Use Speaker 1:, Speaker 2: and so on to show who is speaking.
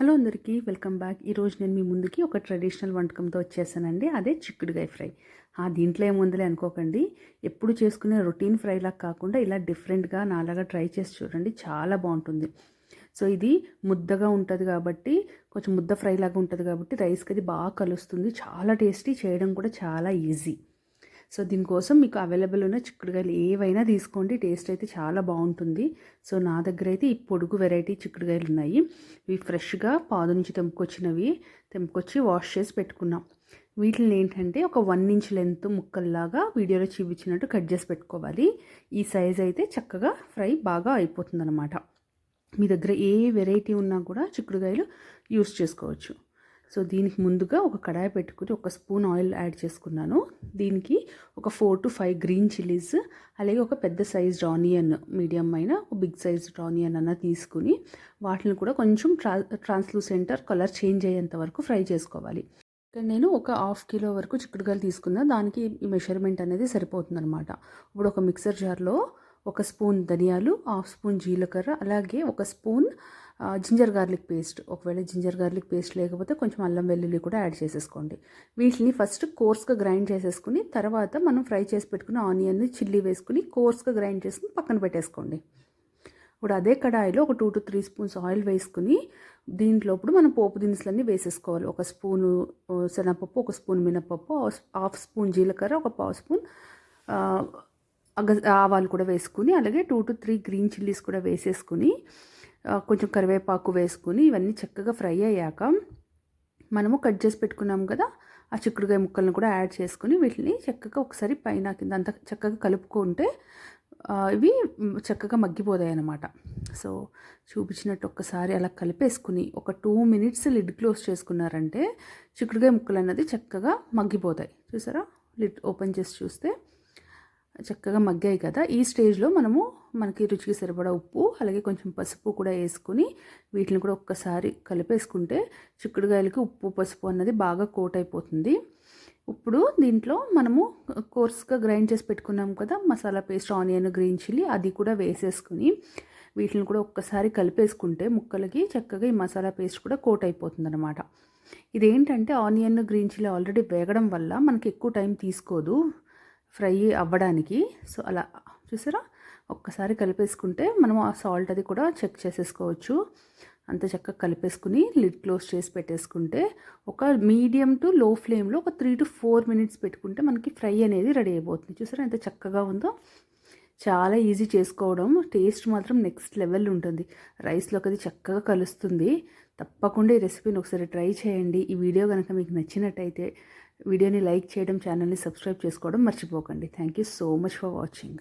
Speaker 1: Hello అందరికీ welcome back. ఈరోజు నేను మీ ముందుకి ఒక ట్రెడిషనల్ వంటకంతో వచ్చేసానండి. అదే చిక్కుడుగాయ ఫ్రై. ఆ దీంట్లో ఏముందిలే అనుకోకండి. ఎప్పుడు చేసుకునే రొటీన్ ఫ్రైలా కాకుండా ఇలా డిఫరెంట్గా నాలాగా ట్రై చేసి చూడండి. చాలా బాగుంటుంది. సో ఇది ముద్దగా ఉంటుంది కాబట్టి కొంచెం ముద్ద ఫ్రై లాగా ఉంటుంది కాబట్టి రైస్కి అది బాగా కలుస్తుంది. చాలా టేస్టీ చేయడం కూడా చాలా ఈజీ. సో దీనికోసం మీకు అవైలబుల్ ఉన్న చిక్కుడుకాయలు ఏవైనా తీసుకోండి. టేస్ట్ అయితే చాలా బాగుంటుంది. సో నా దగ్గర అయితే ఈ పొడుగు వెరైటీ చిక్కుడుకాయలు ఉన్నాయి. ఇవి ఫ్రెష్గా పాదు నుంచి తెంపుకొచ్చినవి. తెంపుకొచ్చి వాష్ చేసి పెట్టుకున్నాం. వీటిని ఏంటంటే ఒక వన్ ఇంచ్ లెంత్ ముక్కల్లాగా వీడియోలో చూపించినట్టు కట్ చేసి పెట్టుకోవాలి. ఈ సైజ్ అయితే చక్కగా ఫ్రై బాగా అయిపోతుందన్నమాట. మీ దగ్గర ఏ వెరైటీ ఉన్నా కూడా చిక్కుడుకాయలు యూస్ చేసుకోవచ్చు. సో దీనికి ముందుగా ఒక కడాయి పెట్టుకుని ఒక స్పూన్ ఆయిల్ యాడ్ చేసుకున్నాను. దీనికి ఒక four to five green chillies అలాగే ఒక పెద్ద సైజ్డ్ ఆనియన్ మీడియం అయిన ఒక బిగ్ సైజ్డ్ ఆనియన్ అన్న తీసుకుని వాటిని కూడా కొంచెం ట్రా ట్రాన్స్లూసెంటర్ కలర్ చేంజ్ అయ్యేంత వరకు ఫ్రై చేసుకోవాలి. ఇక్కడ నేను ఒక హాఫ్ కిలో వరకు చిక్కుడుకాయలు తీసుకున్నా. దానికి ఈ మెషర్మెంట్ అనేది సరిపోతుంది అనమాట ఇప్పుడు ఒక మిక్సర్ జార్లో ఒక స్పూన్ ధనియాలు హాఫ్ స్పూన్ జీలకర్ర అలాగే ఒక స్పూన్ జింజర్ గార్లిక్ పేస్ట్. ఒకవేళ జింజర్ గార్లిక్ పేస్ట్ లేకపోతే కొంచెం అల్లం వెల్లుల్లి కూడా యాడ్ చేసేసుకోండి. వీటిని ఫస్ట్ కోర్స్గా గ్రైండ్ చేసేసుకుని తర్వాత మనం ఫ్రై చేసి పెట్టుకున్న ఆనియన్ చిల్లీ వేసుకుని కోర్స్గా గ్రైండ్ చేసుకుని పక్కన పెట్టేసుకోండి. ఇప్పుడు అదే కడాయిలో ఒక two to three spoons oil వేసుకుని దీంట్లో ఇప్పుడు మనం పోపు దినుసులన్నీ వేసేసుకోవాలి. ఒక స్పూను శనగపప్పు ఒక స్పూన్ మినపప్పు హాఫ్ స్పూన్ జీలకర్ర ఒక పావు స్పూన్ ఆవాలు కూడా వేసుకుని అలాగే two to three green chillies కూడా వేసేసుకుని కొంచెం కరివేపాకు వేసుకుని ఇవన్నీ చక్కగా ఫ్రై అయ్యాక మనము కట్ చేసి పెట్టుకున్నాం కదా ఆ చిక్కుడుకాయ ముక్కలను కూడా యాడ్ చేసుకుని వీటిని చక్కగా ఒకసారి పైన కింద అంతా చక్కగా కలుపుకుంటే ఇవి చక్కగా మగ్గిపోతాయి అన్నమాట. సో చూపించినట్టు ఒక్కసారి అలా కలిపేసుకుని ఒక టూ మినిట్స్ లిడ్ క్లోజ్ చేసుకున్నారంటే చిక్కుడుకాయ ముక్కలు అన్నది చక్కగా మగ్గిపోతాయి. చూసారా? లిడ్ ఓపెన్ చేసి చూస్తే చక్కగా మగ్గాయి కదా. ఈ స్టేజ్లో మనము మనకి రుచికి సరిపడా ఉప్పు అలాగే కొంచెం పసుపు కూడా వేసుకుని వీటిని కూడా ఒక్కసారి కలిపేసుకుంటే చిక్కుడుగాయలకి ఉప్పు పసుపు అన్నది బాగా కోట్ అయిపోతుంది ఇప్పుడు దీంట్లో మనము కోర్స్గా గ్రైండ్ చేసి పెట్టుకున్నాం కదా masala paste onion green chilli అది కూడా వేసేసుకుని వీటిని కూడా ఒక్కసారి కలిపేసుకుంటే ముక్కలకి చక్కగా ఈ మసాలా పేస్ట్ కూడా కోట్ అయిపోతుంది అనమాట ఇదేంటంటే ఆనియన్ గ్రీన్ చిల్లీ ఆల్రెడీ వేగడం వల్ల మనకి ఎక్కువ టైం తీసుకోదు. ఫ్రై అవ్వడానికి. సో అలా చూసారా? ఒక్కసారి కలిపేసుకుంటే మనం ఆ సాల్ట్ అది కూడా చెక్ చేసేసుకోవచ్చు. అంత చక్కగా కలిపేసుకుని లిడ్ క్లోజ్ చేసి పెట్టేసుకుంటే ఒక మీడియం టు లో ఫ్లేమ్లో ఒక త్రీ టు ఫోర్ మినిట్స్ పెట్టుకుంటే మనకి ఫ్రై అనేది రెడీ అయిపోతుంది. చూసారా ఎంత చక్కగా ఉందో? చాలా ఈజీ చేసుకోవడం. టేస్ట్ మాత్రం నెక్స్ట్ లెవెల్ ఉంటుంది. రైస్లోకి అది చక్కగా కలుస్తుంది. తప్పకుండా ఈ రెసిపీని ఒకసారి ట్రై చేయండి. ఈ వీడియో కనుక మీకు నచ్చినట్టయితే వీడియోని లైక్ చేయడం ఛానల్ని సబ్స్క్రైబ్ చేసుకోవడం మర్చిపోకండి. Thank you so much for watching